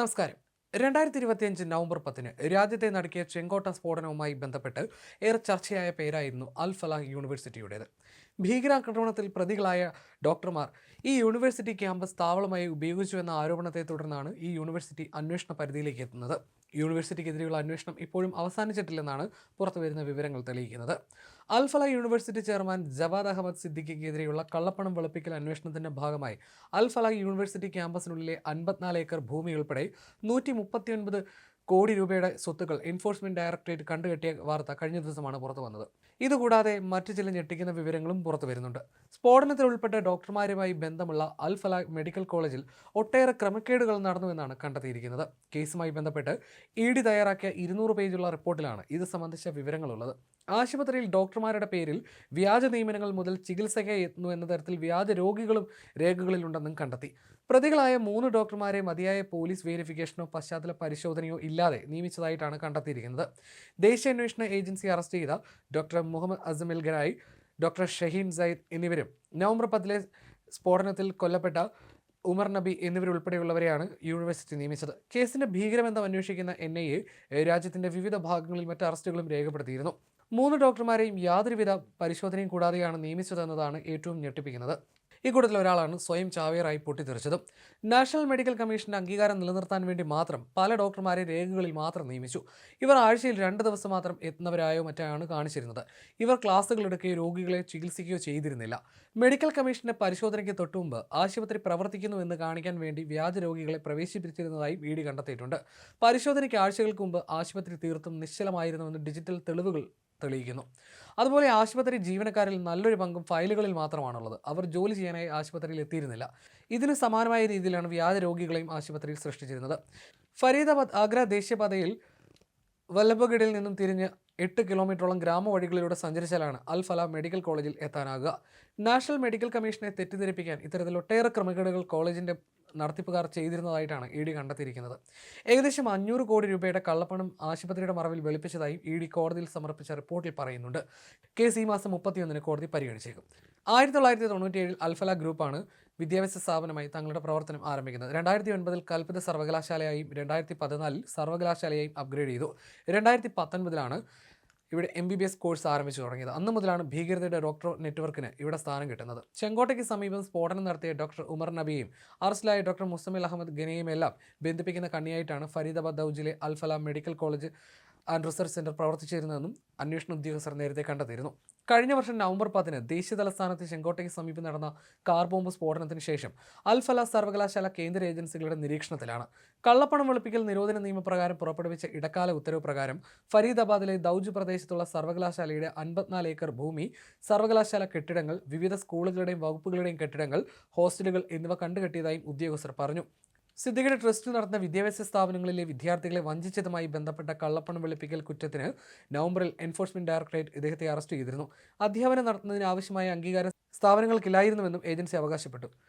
നമസ്കാരം. രണ്ടായിരത്തി ഇരുപത്തിയഞ്ച് നവംബർ പത്തിന് രാജ്യത്തെ നടക്കിയ ചെങ്കോട്ട സ്ഫോടനവുമായി ബന്ധപ്പെട്ട് ഏറെ ചർച്ചയായ പേരായിരുന്നു അൽ ഫലാഹ് യൂണിവേഴ്സിറ്റിയുടേത്. ഭീകരാക്രമണത്തിൽ പ്രതികളായ ഡോക്ടർമാർ ഈ യൂണിവേഴ്സിറ്റി ക്യാമ്പസ് താവളമായി ഉപയോഗിച്ചു എന്ന ആരോപണത്തെ തുടർന്നാണ് ഈ യൂണിവേഴ്സിറ്റി അന്വേഷണ പരിധിയിലേക്ക് എത്തുന്നത്. യൂണിവേഴ്സിറ്റിക്കെതിരെയുള്ള അന്വേഷണം ഇപ്പോഴും അവസാനിച്ചിട്ടില്ലെന്നാണ് പുറത്തുവരുന്ന വിവരങ്ങൾ തെളിയിക്കുന്നത്. അൽഫല യൂണിവേഴ്സിറ്റി ചെയർമാൻ ജവാദ് അഹമ്മദ് സിദ്ദിഖിക്കെതിരെയുള്ള കള്ളപ്പണം വെളുപ്പിക്കൽ അന്വേഷണത്തിന്റെ ഭാഗമായി അൽഫല യൂണിവേഴ്സിറ്റി ക്യാമ്പസിനുള്ളിലെ അൻപത്തിനാല് ഏക്കർ ഭൂമി ഉൾപ്പെടെ നൂറ്റി മുപ്പത്തിയൊൻപത് കോടി രൂപയുടെ സ്വത്തുക്കൾ എൻഫോഴ്സ്മെന്റ് ഡയറക്ടറേറ്റ് കണ്ടുകെട്ടിയ വാർത്ത കഴിഞ്ഞ ദിവസമാണ് പുറത്തു വന്നത്. ഇതുകൂടാതെ മറ്റു ചില ഞെട്ടിക്കുന്ന വിവരങ്ങളും പുറത്തു വരുന്നുണ്ട്. സ്ഫോടനത്തിൽ ഉൾപ്പെട്ട ഡോക്ടർമാരുമായി ബന്ധമുള്ള അൽ മെഡിക്കൽ കോളേജിൽ ഒട്ടേറെ ക്രമക്കേടുകൾ നടന്നുവെന്നാണ് കണ്ടെത്തിയിരിക്കുന്നത്. കേസുമായി ബന്ധപ്പെട്ട് ഇ ഡി തയ്യാറാക്കിയ ഇരുന്നൂറ് പേജുള്ള റിപ്പോർട്ടിലാണ് ഇത് സംബന്ധിച്ച വിവരങ്ങളുള്ളത്. ആശുപത്രിയിൽ ഡോക്ടർമാരുടെ പേരിൽ വ്യാജ നിയമനങ്ങൾ മുതൽ ചികിത്സയ്ക്ക് എത്തുന്നു എന്ന തരത്തിൽ വ്യാജ രോഗികളും രേഖകളിലുണ്ടെന്നും കണ്ടെത്തി. പ്രതികളായ മൂന്ന് ഡോക്ടർമാരെ മതിയായ പോലീസ് വെരിഫിക്കേഷനോ പശ്ചാത്തല പരിശോധനയോ ഇല്ലാതെ നിയമിച്ചതായിട്ടാണ് കണ്ടെത്തിയിരിക്കുന്നത്. ദേശീയ അന്വേഷണ ഏജൻസി അറസ്റ്റ് ചെയ്ത ഡോക്ടർ മുഹമ്മദ് അസമിൽ ഗരായി ഡോക്ടർ ഷഹീൻ സയ്യിദ് എന്നിവരും നവംബർ പത്തിലെ സ്ഫോടനത്തിൽ കൊല്ലപ്പെട്ട ഉമർ നബി എന്നിവരുൾപ്പെടെയുള്ളവരെയാണ് യൂണിവേഴ്സിറ്റി നിയമിച്ചത്. കേസിന്റെ ഭീകരമെന്ന് അന്വേഷിക്കുന്ന എൻ ഐ എ രാജ്യത്തിന്റെ വിവിധ ഭാഗങ്ങളിൽ മറ്റ് അറസ്റ്റുകളും രേഖപ്പെടുത്തിയിരുന്നു. മൂന്ന് ഡോക്ടർമാരെയും യാതൊരുവിധ പരിശോധനയും കൂടാതെയാണ് നിയമിച്ചതെന്നതാണ് ഏറ്റവും ഞെട്ടിപ്പിക്കുന്നത്. ഇക്കൂട്ടത്തിൽ ഒരാളാണ് സ്വയം ചാവേറായി പൊട്ടിത്തെറിച്ചതും. നാഷണൽ മെഡിക്കൽ കമ്മീഷന്റെ അംഗീകാരം നിലനിർത്താൻ വേണ്ടി മാത്രം പല ഡോക്ടർമാരെ രേഖകളിൽ മാത്രം നിയമിച്ചു. ഇവർ ആഴ്ചയിൽ രണ്ട് ദിവസം മാത്രം എത്തുന്നവരായോ മറ്റാണ് കാണിച്ചിരുന്നത്. ഇവർ ക്ലാസുകൾ എടുക്കുകയോ രോഗികളെ ചികിത്സിക്കുകയോ ചെയ്തിരുന്നില്ല. മെഡിക്കൽ കമ്മീഷന്റെ പരിശോധനയ്ക്ക് തൊട്ടുമുമ്പ് ആശുപത്രി പ്രവർത്തിക്കുന്നു എന്ന് കാണിക്കാൻ വേണ്ടി വ്യാജ രോഗികളെ പ്രവേശിപ്പിച്ചിരുന്നതായി ഇ ഡി കണ്ടെത്തിയിട്ടുണ്ട്. പരിശോധനയ്ക്ക് ആഴ്ചകൾക്ക് മുമ്പ് ആശുപത്രി തീർത്തും നിശ്ചലമായിരുന്നുവെന്ന് ഡിജിറ്റൽ തെളിവുകൾ തെളിയിക്കുന്നു. അതുപോലെ ആശുപത്രി ജീവനക്കാരിൽ നല്ലൊരു പങ്കും ഫയലുകളിൽ മാത്രമാണുള്ളത്. അവർ ജോലി ചെയ്യാനായി ആശുപത്രിയിൽ എത്തിയിരുന്നില്ല. ഇതിന് സമാനമായ രീതിയിലാണ് വ്യാജ രോഗികളെയും ആശുപത്രിയിൽ സൃഷ്ടിച്ചിരുന്നത്. ഫരീദാബാദ് ആഗ്ര ദേശീയപാതയിൽ വല്ലഭഗഡിൽ നിന്നും തിരിഞ്ഞ് എട്ട് കിലോമീറ്ററോളം ഗ്രാമവഴികളിലൂടെ സഞ്ചരിച്ചാലാണ് അൽഫല മെഡിക്കൽ കോളേജിൽ എത്താനാകുക. നാഷണൽ മെഡിക്കൽ കമ്മീഷനെ തെറ്റിദ്ധരിപ്പിക്കാൻ ഇത്തരത്തിൽ ഒട്ടേറെ ക്രമക്കേടുകൾ കോളേജിന്റെ നടത്തിപ്പുകാർ ചെയ്തിരുന്നതായിട്ടാണ് ഇ ഡി കണ്ടെത്തിയിരിക്കുന്നത്. ഏകദേശം അഞ്ഞൂറ് കോടി രൂപയുടെ കള്ളപ്പണം ആശുപത്രിയുടെ മറവിൽ വെളുപ്പിച്ചതായും ഇ ഡി കോടതിയിൽ സമർപ്പിച്ച റിപ്പോർട്ടിൽ പറയുന്നുണ്ട്. കേസ് ഈ മാസം മുപ്പത്തിയൊന്നിന് കോടതി പരിഗണിച്ചേക്കും. ആയിരത്തി തൊള്ളായിരത്തി തൊണ്ണൂറ്റിയേഴിൽ അൽഫല ഗ്രൂപ്പാണ് വിദ്യാഭ്യാസ സ്ഥാപനമായി തങ്ങളുടെ പ്രവർത്തനം ആരംഭിക്കുന്നത്. രണ്ടായിരത്തി ഒൻപതിൽ കൽപ്പിത സർവകലാശാലയായും രണ്ടായിരത്തി പതിനാലിൽ സർവകലാശാലയായും അപ്ഗ്രേഡ് ചെയ്തു. രണ്ടായിരത്തി പത്തൊൻപതിലാണ് ഇവിടെ M B B S course ആരംഭിച്ചു തുടങ്ങിയത്. അന്ന് മുതലാണ് ഭീകരതയുടെ ഡോക്ടർ നെറ്റ്വർക്കിന് ഇവിടെ സ്ഥാനം കിട്ടുന്നത്. ചെങ്കോട്ടയ്ക്ക് സമീപം സ്ഫോടനം നടത്തിയ ഡോക്ടർ ഉമർ നബിയും അറസ്റ്റിലായ ഡോക്ടർ മുസമിൽ അഹമ്മദ് ഗനയും എല്ലാം ബന്ധിപ്പിക്കുന്ന കണ്ണിയായിട്ടാണ് Faridabad ദൌജിലെ Al-Falah medical college and research centre പ്രവർത്തിച്ചിരുന്നതെന്നും അന്വേഷണ ഉദ്യോഗസ്ഥർ നേരത്തെ കണ്ടെത്തിയിരുന്നു. കഴിഞ്ഞ വർഷം നവംബർ പത്തിന് ദേശീയ തലസ്ഥാനത്ത് ചെങ്കോട്ടയ്ക്ക് സമീപം നടന്ന കാർ ബോംബ് സ്ഫോടനത്തിന് ശേഷം അൽഫല സർവകലാശാല കേന്ദ്ര ഏജൻസികളുടെ നിരീക്ഷണത്തിലാണ്. കള്ളപ്പണം വെളുപ്പിക്കൽ നിരോധന നിയമപ്രകാരം പുറപ്പെടുവിച്ച ഇടക്കാല ഉത്തരവ് പ്രകാരം ഫരീദാബാദിലെ ദൗജ് പ്രദേശത്തുള്ള സർവകലാശാലയുടെ അൻപത്തിനാല് ഏക്കർ ഭൂമി സർവകലാശാല കെട്ടിടങ്ങൾ വിവിധ സ്കൂളുകളുടെയും വകുപ്പുകളുടെയും കെട്ടിടങ്ങൾ ഹോസ്റ്റലുകൾ എന്നിവ കണ്ടുകെട്ടിയതായും ഉദ്യോഗസ്ഥർ പറഞ്ഞു. സിദ്ദിഖിയുടെ ട്രസ്റ്റിൽ നടന്ന വിദ്യാഭ്യാസ സ്ഥാപനങ്ങളിലെ വിദ്യാർത്ഥികളെ വഞ്ചിച്ചതുമായി ബന്ധപ്പെട്ട കള്ളപ്പണം വെളുപ്പിക്കൽ കുറ്റത്തിന് നവംബറിൽ എൻഫോഴ്സ്മെന്റ് ഡയറക്ടറേറ്റ് ഇദ്ദേഹത്തെ അറസ്റ്റ് ചെയ്തിരുന്നു. അധ്യാപനം നടത്തുന്നതിന് ആവശ്യമായ അംഗീകാരം സ്ഥാപനങ്ങൾക്കില്ലായിരുന്നുവെന്നും ഏജൻസി അവകാശപ്പെട്ടു.